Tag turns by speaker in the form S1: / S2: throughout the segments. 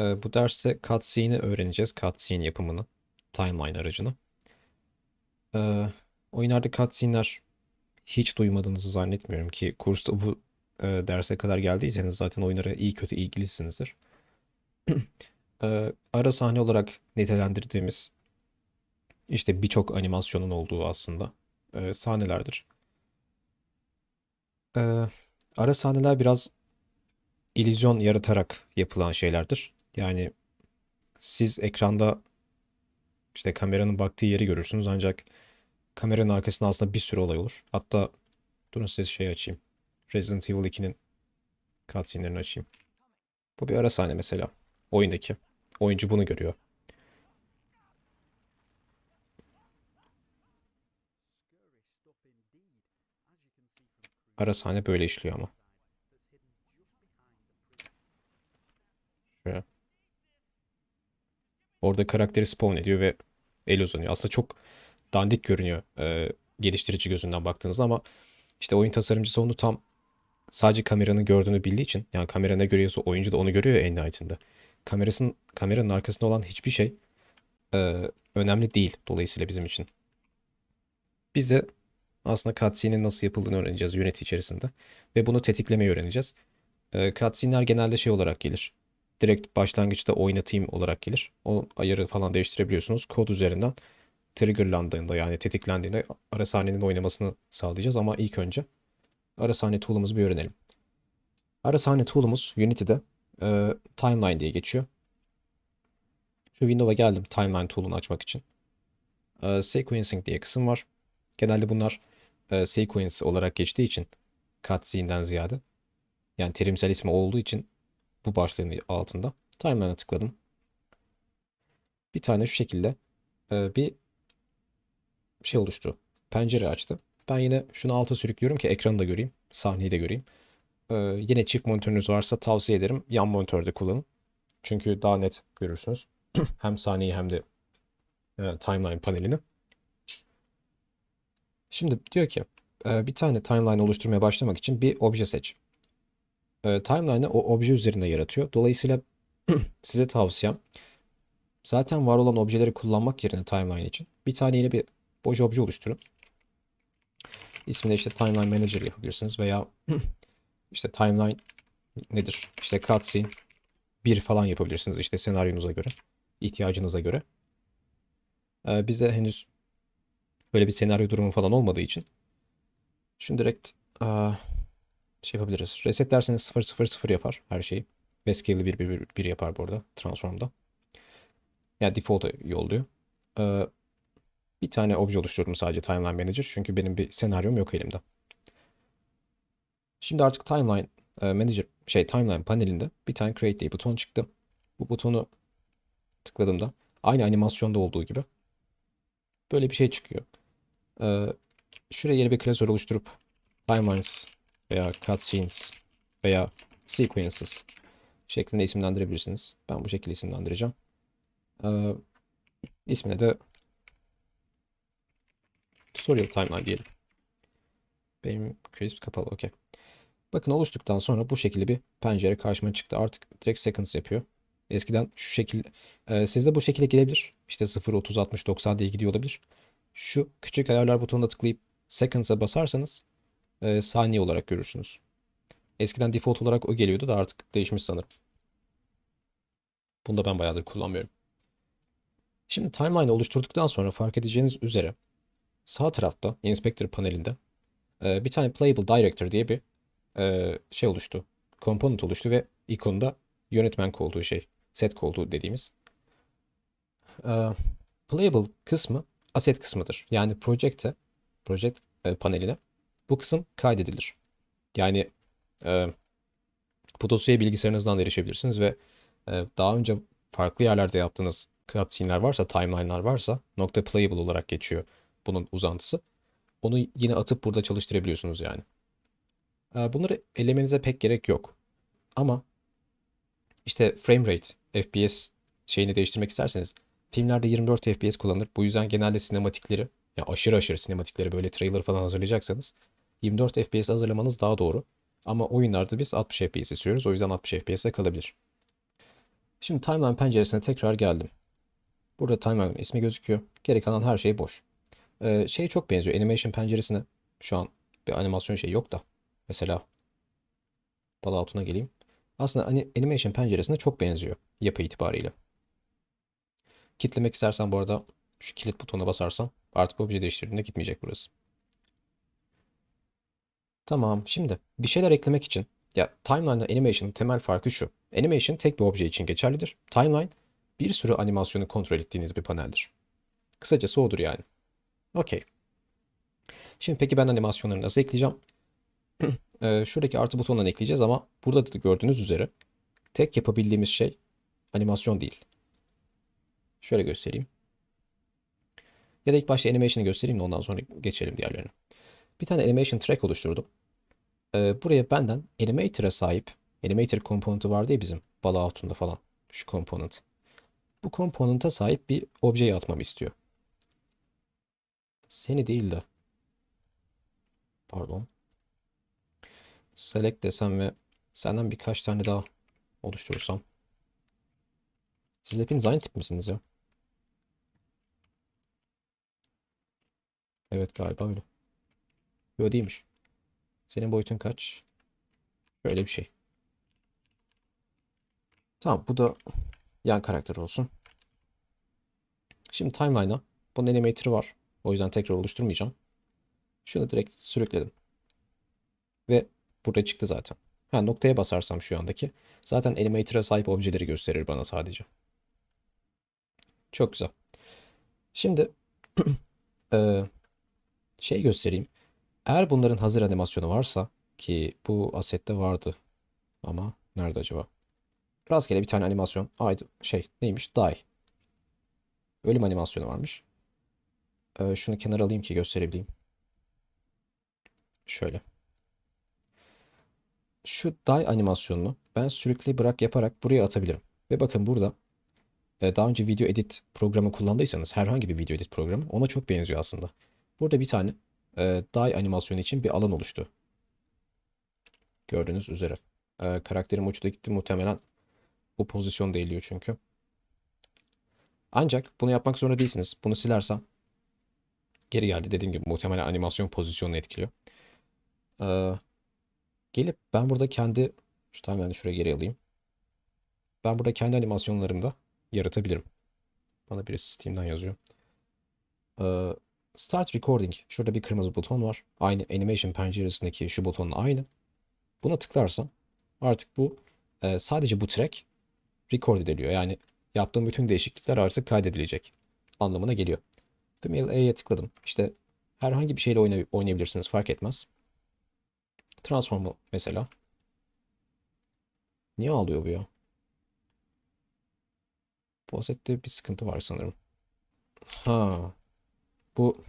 S1: Ee, bu derste cutscene'i öğreneceğiz. Cutscene yapımını. Timeline aracını. Ee, oyunlarda cutscene'ler hiç duymadığınızı zannetmiyorum ki kursta bu e, derse kadar geldiyseniz zaten oyunlara iyi kötü ilgilisinizdir. Ee, ara sahne olarak nitelendirdiğimiz işte birçok animasyonun olduğu aslında e, sahnelerdir. Ee, ara sahneler biraz illüzyon yaratarak yapılan şeylerdir. Yani siz ekranda işte kameranın baktığı yeri görürsünüz ancak kameranın arkasında aslında bir sürü olay olur. Hatta durun size şey açayım. Resident Evil 2'nin cutscene'lerini açayım. Bu bir ara sahne mesela. Oyundaki. Oyuncu bunu görüyor. Ara sahne böyle işliyor ama. Şöyle. Orada karakteri spawn ediyor ve el uzanıyor. Aslında çok dandik görünüyor e, geliştirici gözünden baktığınızda ama işte oyun tasarımcısı onu tam sadece kameranın gördüğünü bildiği için yani kamera ne görüyorsa oyuncu da onu görüyor ya en nihayetinde. Kamerasının, kameranın arkasında olan hiçbir şey e, önemli değil dolayısıyla bizim için. Biz de aslında cutscene'in nasıl yapıldığını öğreneceğiz Unity içerisinde ve bunu tetiklemeyi öğreneceğiz. E, cutscene'ler genelde şey olarak gelir. Direkt başlangıçta oynatayım olarak gelir. O ayarı falan değiştirebiliyorsunuz. Kod üzerinden triggerlandığında yani tetiklendiğinde ara sahnenin oynamasını sağlayacağız ama ilk önce ara sahne tool'umuzu bir öğrenelim. Ara sahne tool'umuz Unity'de e, timeline diye geçiyor. Şu window'a geldim timeline tool'unu açmak için. E, sequencing diye kısım var. Genelde bunlar e, sequence olarak geçtiği için cutscene'den ziyade yani terimsel ismi olduğu için bu başlığın altında timeline'a tıkladım. Bir tane şu şekilde e, bir şey oluştu. Pencere açtı. Ben yine şunu alta sürüklüyorum ki ekranı da göreyim. Sahneyi de göreyim. Ee, yine çift monitörünüz varsa tavsiye ederim. Yan monitörde kullanın. Çünkü daha net görürsünüz. hem sahneyi hem de e, timeline panelini. Şimdi diyor ki e, bir tane timeline oluşturmaya başlamak için bir obje seç. E, timeline'ı o obje üzerinde yaratıyor. Dolayısıyla size tavsiyem zaten var olan objeleri kullanmak yerine timeline için bir tane yeni bir boş obje oluşturun. İsmini işte Timeline Manager yapabilirsiniz veya işte Timeline nedir? İşte Cutscene bir falan yapabilirsiniz işte senaryonuza göre, ihtiyacınıza göre. Ee, bizde henüz böyle bir senaryo durumu falan olmadığı için şunu direkt aa, şey yapabiliriz. Resetlerseniz 0 0 0 yapar her şeyi. Ve scale'i 1 1 1 yapar bu arada transformda. Ya yani default'a yolluyor. Ee, bir tane obje oluşturdum sadece Timeline Manager. Çünkü benim bir senaryom yok elimde. Şimdi artık Timeline e, Manager şey Timeline panelinde bir tane Create diye buton çıktı. Bu butonu tıkladığımda aynı animasyonda olduğu gibi böyle bir şey çıkıyor. Ee, şuraya yeni bir klasör oluşturup Timelines veya Cutscenes veya Sequences şeklinde isimlendirebilirsiniz. Ben bu şekilde isimlendireceğim. Ee, ismine de Tutorial timeline diyelim. Benim crisp kapalı. Okey. Bakın oluştuktan sonra bu şekilde bir pencere karşıma çıktı. Artık direkt seconds yapıyor. Eskiden şu şekilde e, sizde bu şekilde gelebilir. İşte 0, 30, 60, 90 diye gidiyor olabilir. Şu küçük ayarlar butonuna tıklayıp seconds'a basarsanız e, saniye olarak görürsünüz. Eskiden default olarak o geliyordu da artık değişmiş sanırım. Bunu da ben bayağıdır kullanmıyorum. Şimdi timeline oluşturduktan sonra fark edeceğiniz üzere sağ tarafta Inspector panelinde e, bir tane Playable Director diye bir e, şey oluştu. Component oluştu ve ikonda yönetmen koltuğu şey, set koltuğu dediğimiz. E, playable kısmı asset kısmıdır. Yani project'e, project e, paneline bu kısım kaydedilir. Yani e, bu bilgisayarınızdan da erişebilirsiniz ve e, daha önce farklı yerlerde yaptığınız cutscene'ler varsa, timeline'lar varsa nokta playable olarak geçiyor bunun uzantısı. Onu yine atıp burada çalıştırabiliyorsunuz yani. Bunları elemenize pek gerek yok. Ama işte frame rate, FPS şeyini değiştirmek isterseniz filmlerde 24 FPS kullanılır. Bu yüzden genelde sinematikleri, yani aşırı aşırı sinematikleri böyle trailer falan hazırlayacaksanız 24 FPS hazırlamanız daha doğru. Ama oyunlarda biz 60 FPS istiyoruz. O yüzden 60 FPS'de kalabilir. Şimdi timeline penceresine tekrar geldim. Burada timeline ismi gözüküyor. Geri kalan her şey boş. Ee, şey çok benziyor. Animation penceresine şu an bir animasyon şey yok da. Mesela Fallout'una geleyim. Aslında animation penceresine çok benziyor yapı itibariyle. Kitlemek istersen bu arada şu kilit butonuna basarsam artık obje değiştirdiğinde gitmeyecek burası. Tamam şimdi bir şeyler eklemek için ya timeline ile animation'ın temel farkı şu. Animation tek bir obje için geçerlidir. Timeline bir sürü animasyonu kontrol ettiğiniz bir paneldir. Kısacası odur yani. Okey. Şimdi peki ben animasyonları nasıl ekleyeceğim? Ee, şuradaki artı butonundan ekleyeceğiz ama burada da gördüğünüz üzere tek yapabildiğimiz şey animasyon değil. Şöyle göstereyim. Ya da ilk başta animation'ı göstereyim de ondan sonra geçelim diğerlerine. Bir tane animation track oluşturdum. Ee, buraya benden animator'a sahip animator komponenti vardı ya bizim Fallout'unda falan. Şu komponent. Bu komponente sahip bir objeyi atmamı istiyor. Seni değil de pardon select desem ve senden birkaç tane daha oluşturursam. Siz hepiniz aynı tip misiniz ya? Evet galiba öyle. Yok değilmiş. Senin boyutun kaç? Şöyle bir şey. Tamam bu da yan karakter olsun. Şimdi timeline'a bunun animator'ı var. O yüzden tekrar oluşturmayacağım. Şunu direkt sürükledim. Ve burada çıktı zaten. Ha, noktaya basarsam şu andaki zaten animator'a sahip objeleri gösterir bana sadece. Çok güzel. Şimdi şey göstereyim. Eğer bunların hazır animasyonu varsa ki bu asette vardı ama nerede acaba? Rastgele bir tane animasyon. Aydı şey neymiş? Die. Ölüm animasyonu varmış. Ee, şunu kenara alayım ki gösterebileyim. Şöyle. Şu die animasyonunu ben sürükle bırak yaparak buraya atabilirim. Ve bakın burada e, daha önce video edit programı kullandıysanız herhangi bir video edit programı ona çok benziyor aslında. Burada bir tane e, die animasyonu için bir alan oluştu. Gördüğünüz üzere. E, karakterim uçtu gitti muhtemelen bu pozisyonda eğiliyor çünkü. Ancak bunu yapmak zorunda değilsiniz. Bunu silersem geri geldi. Dediğim gibi muhtemelen animasyon pozisyonunu etkiliyor. Ee, gelip ben burada kendi şu timeline'ı şuraya geri alayım. Ben burada kendi animasyonlarımı da yaratabilirim. Bana birisi Steam'den yazıyor. Ee, Start Recording. Şurada bir kırmızı buton var. Aynı animation penceresindeki şu butonun aynı. Buna tıklarsam artık bu e, sadece bu track record ediliyor. Yani yaptığım bütün değişiklikler artık kaydedilecek anlamına geliyor. Female A'ya tıkladım. İşte herhangi bir şeyle oynay- oynayabilirsiniz fark etmez. Transform'u mesela. Niye ağlıyor bu ya? Bu asette bir sıkıntı var sanırım. Ha. Bu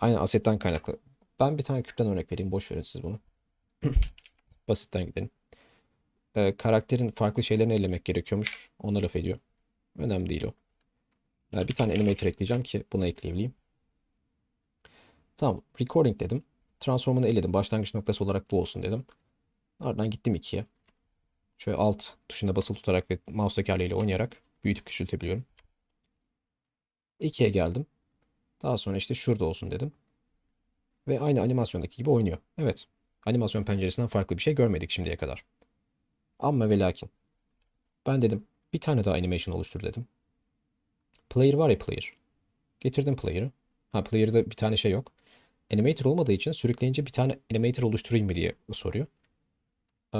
S1: aynı asetten kaynaklı. Ben bir tane küpten örnek vereyim. Boş verin siz bunu. Basitten gidelim. Ee, karakterin farklı şeylerini ellemek gerekiyormuş. Ona laf ediyor. Önemli değil o. Ee, bir tane animator ekleyeceğim ki buna ekleyebileyim. Tamam. Recording dedim. Transform'unu eledim. Başlangıç noktası olarak bu olsun dedim. Ardından gittim 2'ye. Şöyle alt tuşuna basılı tutarak ve mouse tekerleğiyle oynayarak büyütüp küçültebiliyorum. 2'ye geldim. Daha sonra işte şurada olsun dedim. Ve aynı animasyondaki gibi oynuyor. Evet. Animasyon penceresinden farklı bir şey görmedik şimdiye kadar. Ama ve lakin. Ben dedim bir tane daha animation oluştur dedim. Player var ya player. Getirdim player'ı. Ha player'da bir tane şey yok. Animator olmadığı için sürükleyince bir tane animator oluşturayım mı diye soruyor. Ee,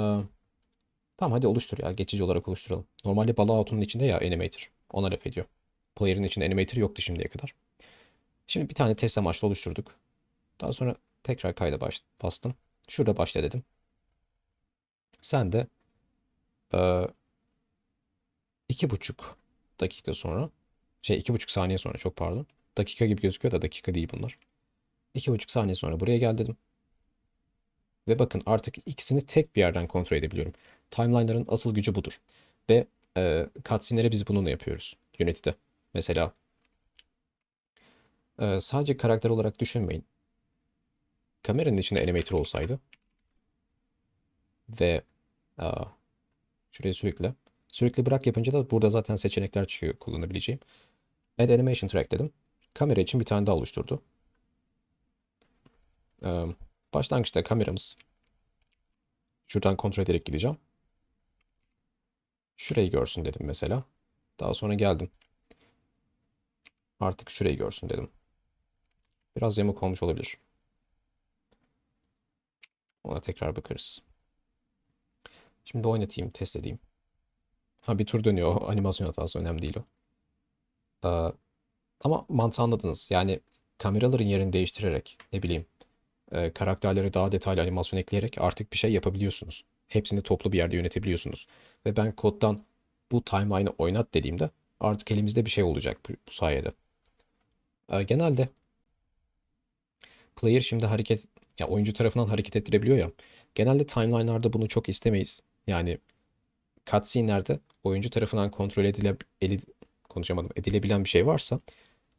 S1: tamam hadi oluştur ya. Geçici olarak oluşturalım. Normalde Fallout'un içinde ya animator. Ona laf ediyor. Player'ın içinde animator yoktu şimdiye kadar. Şimdi bir tane test amaçlı oluşturduk. Daha sonra tekrar kayda baş, bastım. Şurada başla dedim. Sen de e, iki buçuk dakika sonra şey iki buçuk saniye sonra çok pardon. Dakika gibi gözüküyor da dakika değil bunlar. İki buçuk saniye sonra buraya gel dedim. Ve bakın artık ikisini tek bir yerden kontrol edebiliyorum. Timeline'ların asıl gücü budur. Ve e, cutscene'lere biz bununla yapıyoruz. Unity'de. Mesela e, sadece karakter olarak düşünmeyin. Kameranın içinde animator olsaydı ve aa, şuraya sürekli Sürekli bırak yapınca da burada zaten seçenekler çıkıyor kullanabileceğim. Add Animation Track dedim. Kamera için bir tane daha oluşturdu. Ee, başlangıçta kameramız. Şuradan kontrol ederek gideceğim. Şurayı görsün dedim mesela. Daha sonra geldim. Artık şurayı görsün dedim. Biraz yamuk olmuş olabilir. Ona tekrar bakarız. Şimdi oynatayım, test edeyim. Ha bir tur dönüyor. Animasyon hatası önemli değil o. Ee, ama mantığı anladınız. Yani kameraların yerini değiştirerek ne bileyim e, karakterlere daha detaylı animasyon ekleyerek artık bir şey yapabiliyorsunuz. Hepsini toplu bir yerde yönetebiliyorsunuz. Ve ben koddan bu timeline'ı oynat dediğimde artık elimizde bir şey olacak bu, bu sayede. Ee, genelde player şimdi hareket ya oyuncu tarafından hareket ettirebiliyor ya. Genelde timeline'larda bunu çok istemeyiz. Yani cutscene'lerde oyuncu tarafından kontrol edile, eli- konuşamadım, edilebilen bir şey varsa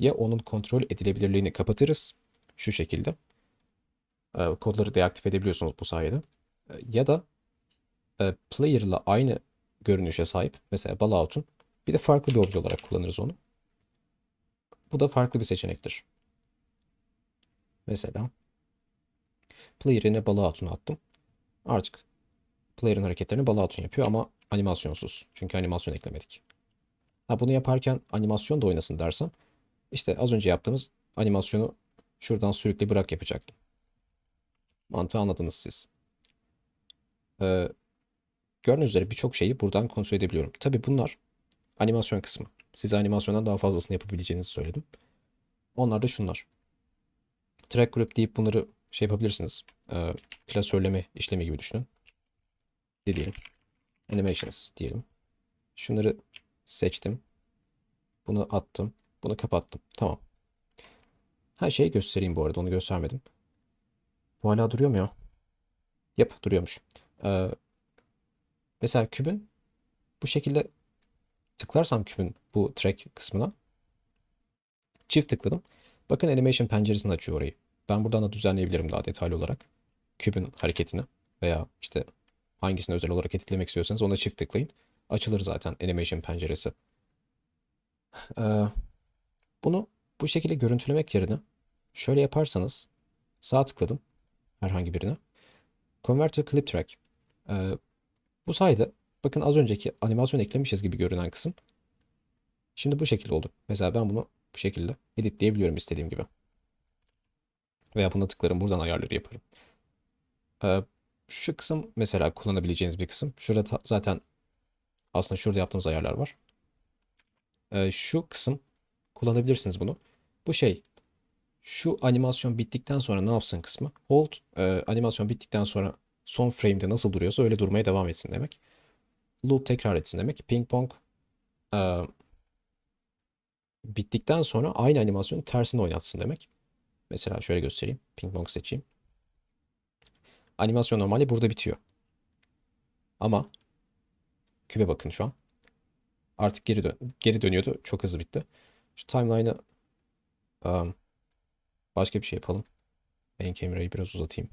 S1: ya onun kontrol edilebilirliğini kapatırız şu şekilde. Ee, kodları deaktif edebiliyorsunuz bu sayede. Ee, ya da e, player'la aynı görünüşe sahip mesela Ballout'un bir de farklı bir obje olarak kullanırız onu. Bu da farklı bir seçenektir. Mesela player yerine Ballout'unu attım. Artık player'ın hareketlerini Ballout'un yapıyor ama animasyonsuz. Çünkü animasyon eklemedik. Ha bunu yaparken animasyon da oynasın dersem işte az önce yaptığımız animasyonu şuradan sürekli bırak yapacaktım. Mantığı anladınız siz. Ee, gördüğünüz üzere birçok şeyi buradan kontrol edebiliyorum. Tabii bunlar animasyon kısmı. Size animasyondan daha fazlasını yapabileceğinizi söyledim. Onlar da şunlar. Track group deyip bunları şey yapabilirsiniz. Ee, klasörleme işlemi gibi düşünün. Ne diyelim? Animations diyelim. Şunları seçtim. Bunu attım. Bunu kapattım. Tamam. Her şeyi göstereyim bu arada. Onu göstermedim. Bu hala duruyor mu ya? Yap duruyormuş. Ee, mesela kübün bu şekilde tıklarsam kübün bu track kısmına çift tıkladım. Bakın animation penceresini açıyor orayı. Ben buradan da düzenleyebilirim daha detaylı olarak. Kübün hareketini veya işte hangisini özel olarak editlemek istiyorsanız ona çift tıklayın. Açılır zaten animation penceresi. Ee, bunu bu şekilde görüntülemek yerine şöyle yaparsanız sağ tıkladım herhangi birine. Convert to Clip Track. Ee, bu sayede bakın az önceki animasyon eklemişiz gibi görünen kısım şimdi bu şekilde oldu. Mesela ben bunu bu şekilde editleyebiliyorum istediğim gibi. Veya buna tıklarım buradan ayarları yaparım. Ee, şu kısım mesela kullanabileceğiniz bir kısım. Şurada zaten aslında şurada yaptığımız ayarlar var. Ee, şu kısım kullanabilirsiniz bunu. Bu şey şu animasyon bittikten sonra ne yapsın kısmı. Hold e, animasyon bittikten sonra son frame'de nasıl duruyorsa öyle durmaya devam etsin demek. Loop tekrar etsin demek. Ping pong e, bittikten sonra aynı animasyonu tersine oynatsın demek. Mesela şöyle göstereyim. Ping pong seçeyim. Animasyon normalde burada bitiyor. Ama kübe bakın şu an. Artık geri dön geri dönüyordu. Çok hızlı bitti. Şu timeline'ı um, başka bir şey yapalım. Ben kamerayı biraz uzatayım.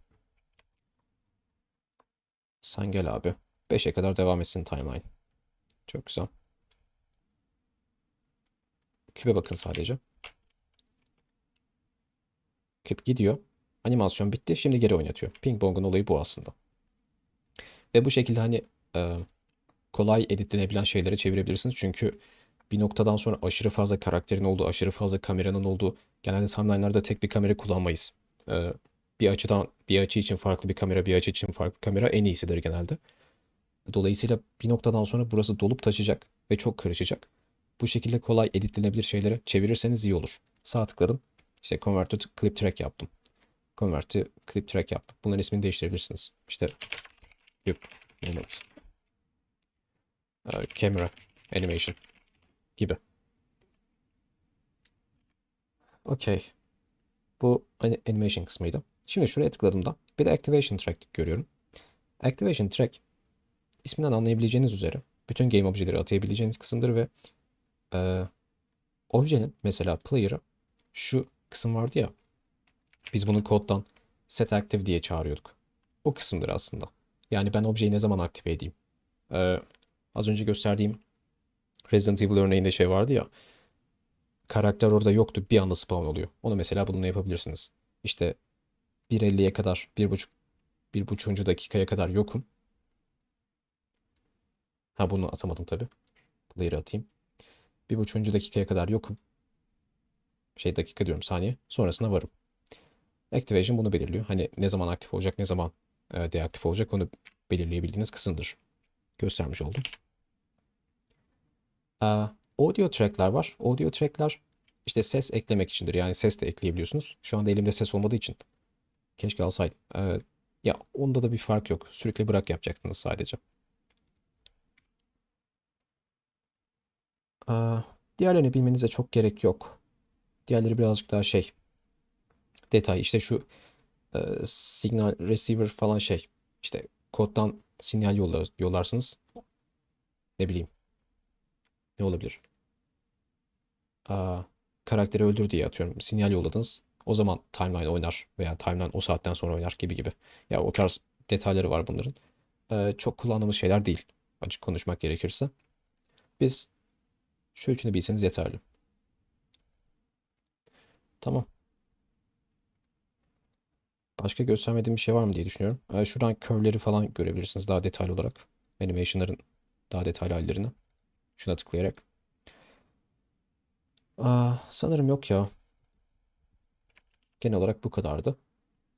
S1: Sen gel abi. 5'e kadar devam etsin timeline. Çok güzel. Küpe bakın sadece. Küp gidiyor. Animasyon bitti. Şimdi geri oynatıyor. Ping pong'un olayı bu aslında. Ve bu şekilde hani e, kolay editlenebilen şeylere çevirebilirsiniz. Çünkü bir noktadan sonra aşırı fazla karakterin olduğu, aşırı fazla kameranın olduğu, genelde timeline'larda tek bir kamera kullanmayız. E, bir açıdan bir açı için farklı bir kamera, bir açı için farklı kamera en iyisidir genelde. Dolayısıyla bir noktadan sonra burası dolup taşacak ve çok karışacak. Bu şekilde kolay editlenebilir şeylere çevirirseniz iyi olur. Sağ tıkladım. İşte Convert to Clip Track yaptım. Convert to Clip Track yaptım. Bunların ismini değiştirebilirsiniz. İşte Clip Moment. Ee, Camera Animation gibi. Okey. Bu animation kısmıydı. Şimdi şuraya tıkladığımda bir de Activation Track görüyorum. Activation Track isminden anlayabileceğiniz üzere bütün game objeleri atayabileceğiniz kısımdır ve e, objenin mesela player'ı şu kısım vardı ya biz bunu koddan set active diye çağırıyorduk. O kısımdır aslında. Yani ben objeyi ne zaman aktive edeyim? E, Az önce gösterdiğim Resident Evil örneğinde şey vardı ya. Karakter orada yoktu bir anda spawn oluyor. Onu mesela bununla yapabilirsiniz. İşte 1.50'ye kadar, 1.5 1.5. dakikaya kadar yokum. Ha bunu atamadım tabii. Player'ı atayım. 1.5. dakikaya kadar yokum. Şey dakika diyorum saniye. Sonrasında varım. Activation bunu belirliyor. Hani ne zaman aktif olacak, ne zaman e, deaktif olacak onu belirleyebildiğiniz kısımdır. Göstermiş oldum. Aa, audio track'ler var. Audio track'ler işte ses eklemek içindir. Yani ses de ekleyebiliyorsunuz. Şu anda elimde ses olmadığı için keşke alsaydım. Ee, ya onda da bir fark yok. Sürekli bırak yapacaktınız sadece. Diğerlerini bilmenize çok gerek yok. Diğerleri birazcık daha şey detay. İşte şu e, signal receiver falan şey. İşte koddan sinyal yollar, yollarsınız. Ne bileyim. Ne olabilir? Aa, karakteri öldür diye atıyorum. Sinyal yolladınız. O zaman timeline oynar veya timeline o saatten sonra oynar gibi gibi. Ya o tarz detayları var bunların. Ee, çok kullandığımız şeyler değil. Açık konuşmak gerekirse. Biz şu üçünü bilseniz yeterli. Tamam. Başka göstermediğim bir şey var mı diye düşünüyorum. Ee, şuradan curve'leri falan görebilirsiniz daha detaylı olarak. Animation'ların daha detaylı hallerini. Şuna tıklayarak. Aa, sanırım yok ya. Genel olarak bu kadardı.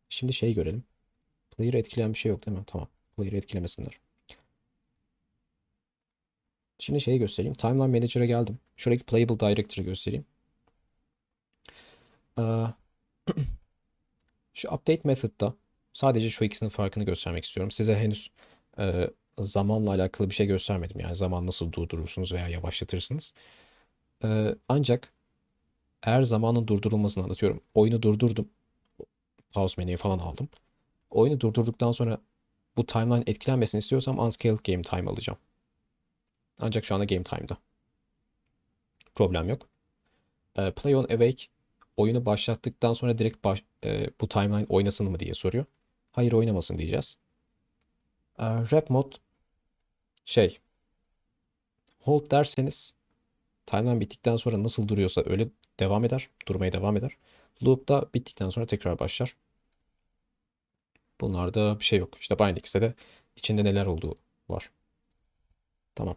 S1: Şimdi şeyi görelim. Player'ı etkileyen bir şey yok değil mi? Tamam. Player'ı etkilemesinler. Şimdi şeyi göstereyim. Timeline Manager'a geldim. Şuradaki Playable Directory'ı göstereyim. Aa, şu Update Method'da sadece şu ikisinin farkını göstermek istiyorum. Size henüz e, zamanla alakalı bir şey göstermedim. Yani zaman nasıl durdurursunuz veya yavaşlatırsınız. Ee, ancak eğer zamanın durdurulmasını anlatıyorum. Oyunu durdurdum. Pause menüyü falan aldım. Oyunu durdurduktan sonra bu timeline etkilenmesini istiyorsam Unscaled Game Time alacağım. Ancak şu anda Game Time'da. Problem yok. Ee, Play on Awake oyunu başlattıktan sonra direkt baş, e, bu timeline oynasın mı diye soruyor. Hayır oynamasın diyeceğiz. Ee, Rap mod şey hold derseniz timeline bittikten sonra nasıl duruyorsa öyle devam eder. Durmaya devam eder. Loop da bittikten sonra tekrar başlar. Bunlarda bir şey yok. İşte Bindix'te de içinde neler olduğu var. Tamam.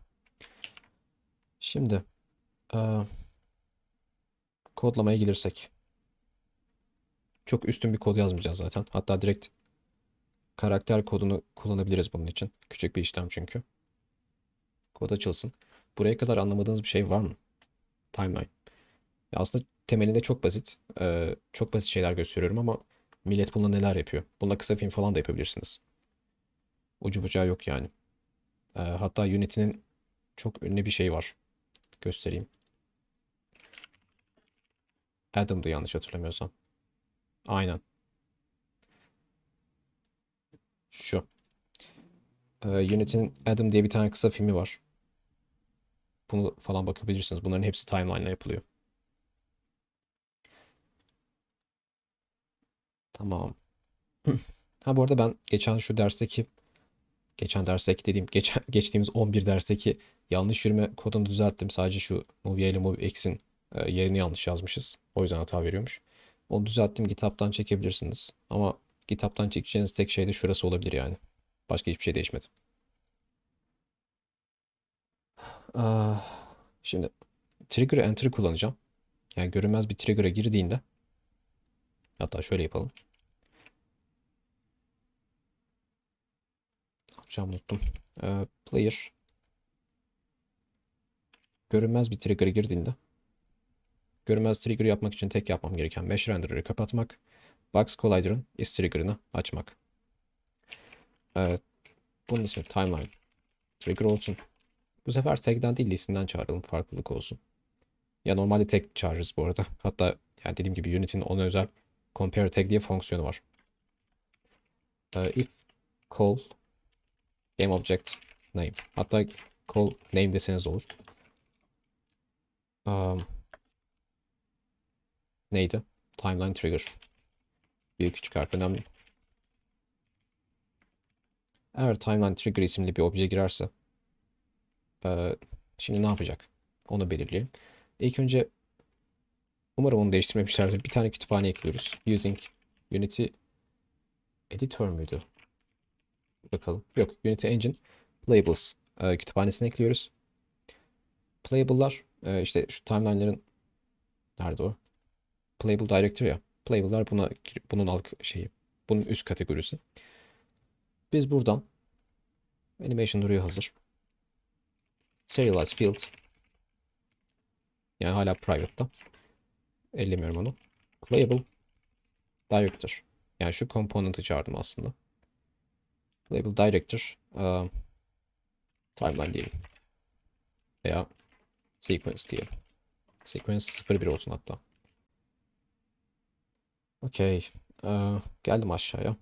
S1: Şimdi eee, kodlamaya gelirsek. Çok üstün bir kod yazmayacağız zaten. Hatta direkt karakter kodunu kullanabiliriz bunun için. Küçük bir işlem çünkü. Kod açılsın. Buraya kadar anlamadığınız bir şey var mı? Timeline. Aslında temelinde çok basit. Ee, çok basit şeyler gösteriyorum ama millet bununla neler yapıyor? Bununla kısa film falan da yapabilirsiniz. Ucu bucağı yok yani. Ee, hatta Unity'nin çok ünlü bir şey var. Göstereyim. Adam'dı yanlış hatırlamıyorsam. Aynen. Şu. Ee, Unity'nin Adam diye bir tane kısa filmi var. Bunu falan bakabilirsiniz. Bunların hepsi timeline ile yapılıyor. Tamam. Ha bu arada ben geçen şu dersteki geçen dersteki dediğim geçen, geçtiğimiz 11 dersteki yanlış yürüme kodunu düzelttim. Sadece şu Movie ile Movie X'in yerini yanlış yazmışız. O yüzden hata veriyormuş. Onu düzelttim. GitHub'tan çekebilirsiniz. Ama GitHub'tan çekeceğiniz tek şey de şurası olabilir yani. Başka hiçbir şey değişmedi. Ah, şimdi trigger enter kullanacağım. Yani görünmez bir trigger'a girdiğinde hatta şöyle yapalım. Yapacağım unuttum. Ee, player görünmez bir trigger'a girdiğinde görünmez trigger yapmak için tek yapmam gereken mesh renderer'ı kapatmak, Box Collider'ın is trigger'ını açmak. Evet, bunun ismi timeline trigger olsun. Bu sefer tag'den değil listinden çağıralım farklılık olsun. Ya normalde tag çağırırız bu arada. Hatta yani dediğim gibi Unity'nin ona özel compare tag diye fonksiyonu var. Ee, if call game object name. Hatta call name deseniz olur. Um, neydi? Timeline trigger. Büyük küçük harf önemli. Eğer timeline trigger isimli bir obje girerse Ee, şimdi ne yapacak? Onu belirleyelim. İlk önce umarım onu değiştirmemişlerdir. Bir tane kütüphane ekliyoruz. Using Unity Editor müydü? Bakalım. Yok. Unity Engine Playables e, kütüphanesine ekliyoruz. Playable'lar e, işte şu timeline'ların nerede o? Playable Directory ya. Playable'lar buna bunun alt şeyi. Bunun üst kategorisi. Biz buradan animation duruyor hazır. Serialize field yani hala private'da. Ellemiyorum onu. Playable director. Yani şu component'ı çağırdım aslında. Playable director uh, timeline diyelim. Veya sequence diyelim. Sequence 01 olsun hatta. Okey. Uh, geldim aşağıya.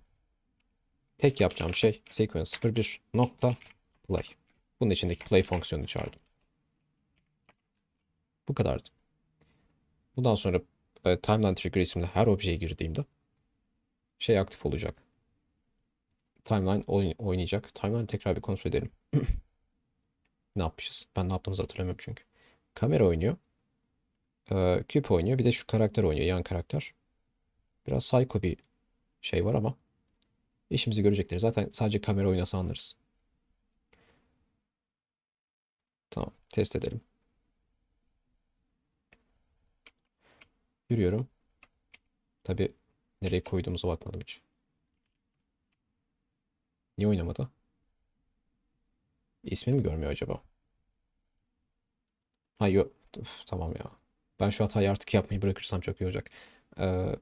S1: Tek yapacağım şey sequence 01 nokta play. Bunun içindeki play fonksiyonunu çağırdım. Bu kadardı. Bundan sonra e, timeline trigger isimli her objeye girdiğimde şey aktif olacak. Timeline oyn- oynayacak. Timeline tekrar bir kontrol edelim. ne yapmışız? Ben ne yaptığımızı hatırlamıyorum çünkü. Kamera oynuyor. Ee, küp oynuyor. Bir de şu karakter oynuyor. Yan karakter. Biraz psycho bir şey var ama işimizi görecektir. Zaten sadece kamera oynasa anlarız. Tamam. Test edelim. Yürüyorum. Tabi nereye koyduğumuza bakmadım hiç. Niye oynamadı? İsmi mi görmüyor acaba? Ha tamam ya. Ben şu hatayı artık yapmayı bırakırsam çok iyi olacak. Ee,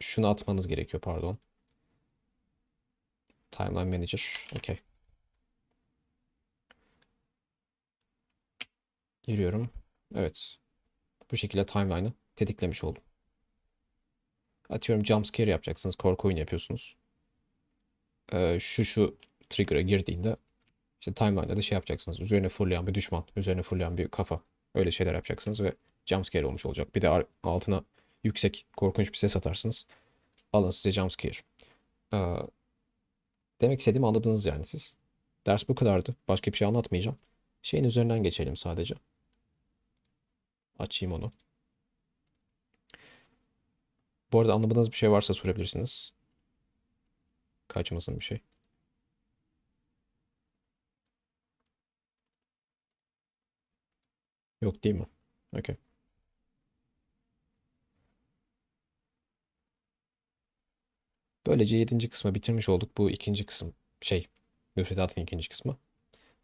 S1: şunu atmanız gerekiyor pardon. Timeline Manager. Okey. Giriyorum. Evet. Bu şekilde timeline'ı tetiklemiş oldum. Atıyorum jumpscare yapacaksınız. Korku oyunu yapıyorsunuz. Ee, şu şu trigger'a girdiğinde işte timeline'da da şey yapacaksınız. Üzerine fırlayan bir düşman. Üzerine fırlayan bir kafa. Öyle şeyler yapacaksınız ve jumpscare olmuş olacak. Bir de altına yüksek korkunç bir ses atarsınız. Alın size jumpscare. Ee, demek istediğimi anladınız yani siz. Ders bu kadardı. Başka bir şey anlatmayacağım. Şeyin üzerinden geçelim sadece. Açayım onu. Bu arada anlamadığınız bir şey varsa sorabilirsiniz. Kaçmasın bir şey. Yok değil mi? Okey. Böylece 7. kısmı bitirmiş olduk. Bu ikinci kısım şey müfredatın ikinci kısmı.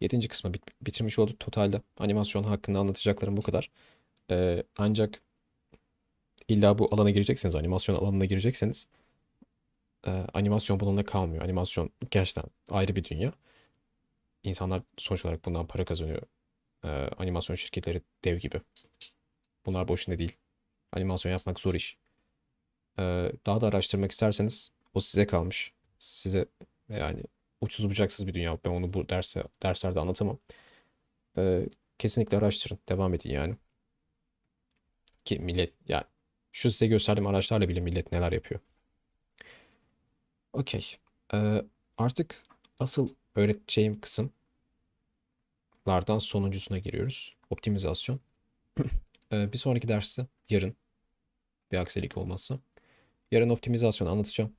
S1: 7. kısmı bit bitirmiş olduk totalde. Animasyon hakkında anlatacaklarım bu kadar. Ee, ancak illa bu alana girecekseniz, animasyon alanına girecekseniz e, animasyon bununla kalmıyor. Animasyon gerçekten ayrı bir dünya. İnsanlar sonuç olarak bundan para kazanıyor. Ee, animasyon şirketleri dev gibi. Bunlar boşuna değil. Animasyon yapmak zor iş. Ee, daha da araştırmak isterseniz o size kalmış. Size yani uçsuz bucaksız bir dünya. Ben onu bu derse, derslerde anlatamam. Ee, kesinlikle araştırın. Devam edin yani. Ki millet yani şu size gösterdiğim araçlarla bile millet neler yapıyor. Okey. Ee, artık asıl öğreteceğim kısımlardan sonuncusuna giriyoruz. Optimizasyon. Ee, bir sonraki derste yarın bir aksilik olmazsa yarın optimizasyon anlatacağım.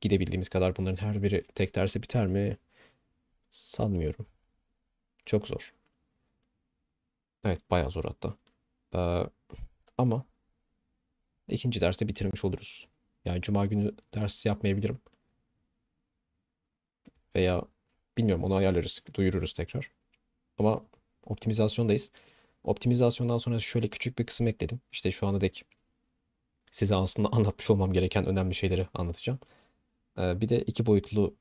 S1: Gidebildiğimiz kadar bunların her biri tek dersi biter mi? Sanmıyorum. Çok zor. Evet bayağı zor hatta. Ee, ama ikinci derste bitirmiş oluruz. Yani cuma günü ders yapmayabilirim. Veya bilmiyorum onu ayarlarız, duyururuz tekrar. Ama optimizasyondayız. Optimizasyondan sonra şöyle küçük bir kısım ekledim. İşte şu anda dek size aslında anlatmış olmam gereken önemli şeyleri anlatacağım. Ee, bir de iki boyutlu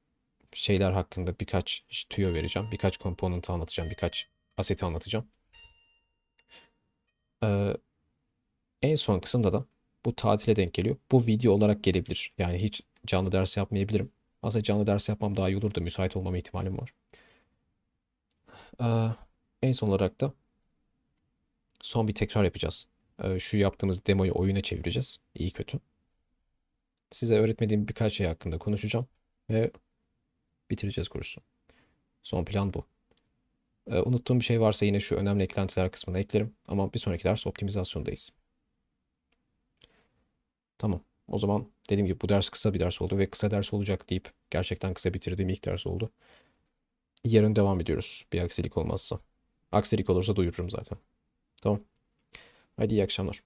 S1: şeyler hakkında birkaç tüyo vereceğim. Birkaç komponenti anlatacağım. Birkaç aseti anlatacağım. Ee, en son kısımda da bu tatile denk geliyor. Bu video olarak gelebilir. Yani hiç canlı ders yapmayabilirim. Aslında canlı ders yapmam daha iyi olur da müsait olmama ihtimalim var. Ee, en son olarak da son bir tekrar yapacağız. Şu yaptığımız demoyu oyuna çevireceğiz. İyi kötü. Size öğretmediğim birkaç şey hakkında konuşacağım ve bitireceğiz kursu. Son plan bu. Ee, unuttuğum bir şey varsa yine şu önemli eklentiler kısmına eklerim. Ama bir sonraki ders optimizasyondayız. Tamam. O zaman dediğim gibi bu ders kısa bir ders oldu ve kısa ders olacak deyip gerçekten kısa bitirdiğim ilk ders oldu. Yarın devam ediyoruz bir aksilik olmazsa. Aksilik olursa duyururum zaten. Tamam. Hadi iyi akşamlar.